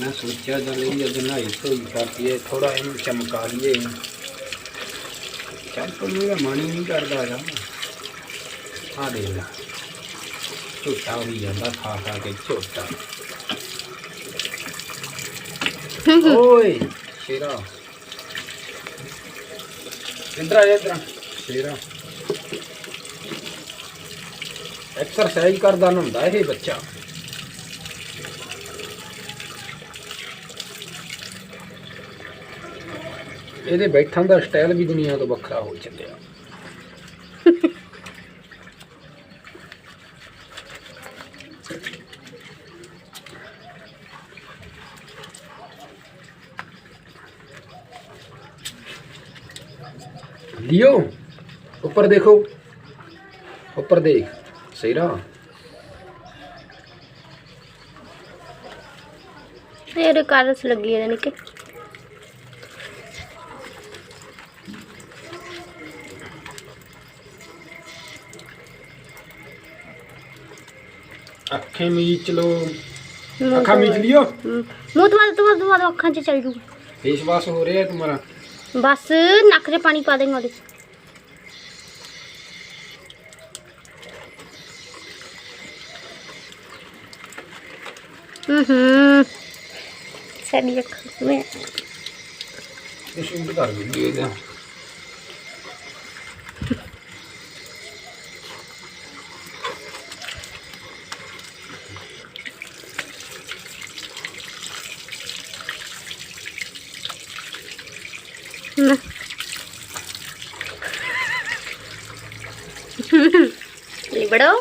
ਮੈਂ ਸੋਚਿਆ ਜਦ ਇਹ ਜਦ ਨਹਾਈ ਧੋਈ ਕਰਦੀ ਥੋੜਾ ਇਹਨੂੰ ਚਮਕਾ ਲਈਏ। ਚੱਲ ਪਰ ਮੇਰਾ ਮਨ ਹੀ ਨਹੀਂ ਕਰਦਾ ਯਾਰ ਆ ਦੇ ਲੈ ਝੋਟਾ ਹੋਈ ਜਾਂਦਾ ਖਾ ਖਾ ਕੇ ਝੋਟਾ। ਓਏ ਸ਼ੇਰਾ। ਇੰਦਰਾ ਇੰਦਰਾ ਸ਼ੇਰਾ। ਐਕਸਰਸਾਈਜ਼ ਕਰਦਾ ਹੁੰਦਾ ਇਹ ਬੱਚਾ। ਇਹਦੇ ਬੈਠਣ ਦਾ ਸਟਾਈਲ ਵੀ ਦੁਨੀਆ ਤੋਂ ਵੱਖਰਾ ਹੋ ਚੱਲਿਆ लियो ऊपर देखो ऊपर देख सही रहा ਇਹਦੇ ਕਾਰਸ ਲੱਗੀ ਇਹਦੇ ਨਿੱਕੇ ਅੱਖੇ ਮੀਚ ਲੋ ਅੱਖਾਂ ਮੀਚ ਲਿਓ। ਮੂੰਹ ਤੋਂ ਤੋਂ ਤੋਂ ਅੱਖਾਂ 'ਚ ਚਲ ਜੂਗਾ। ਫੇਸ ਵਾਸ਼ ਹੋ ਰਿਹਾ ਤੁਹਾਡਾ। ਬਸ ਨੱਕ 'ਚ ਪਾਣੀ ਪਾ ਦੇਂਗਾ ਉਹਦੇ ਹੂੰ ਸਾਡੀ ਅੱਖ ਮੈਂ ਇਹ ਸ਼ੂਟ ਕਰ ਵੀਡੀਓ ਇਹਦਾ ਨਾ। ਲਿਬੜੋ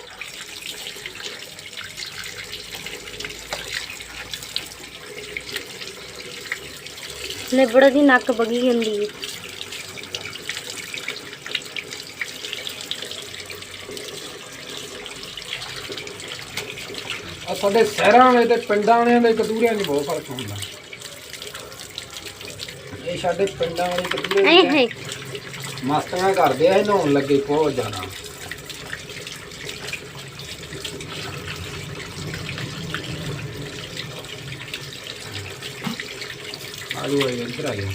ਲਿਬੜੋ ਦੀ ਨੱਕ ਬਗੀ ਹੁੰਦੀ ਹੈ ਆ ਸਾਡੇ ਸ਼ਹਿਰਾਂ ਵਾਲੇ ਤੇ ਪਿੰਡਾਂ ਵਾਲਿਆਂ ਦੇ ਕਤੂਰਿਆਂ 'ਚ ਬਹੁਤ ਫ਼ਰਕ ਹੁੰਦਾ। ਇਹ ਸਾਡੇ ਪਿੰਡਾਂ ਵਾਲੇ ਕਤੂਰੇ ਆਏ ਹਾਏ ਮਸਤੀਆਂ ਕਰਦੇ ਆ ਇਹ ਨਹਾਉਣ ਲੱਗੇ ਬਹੁਤ ਜ਼ਿਆਦਾ। ਆਲੂ ਆਏ ਇੱਧਰ ਆ ਗਏ।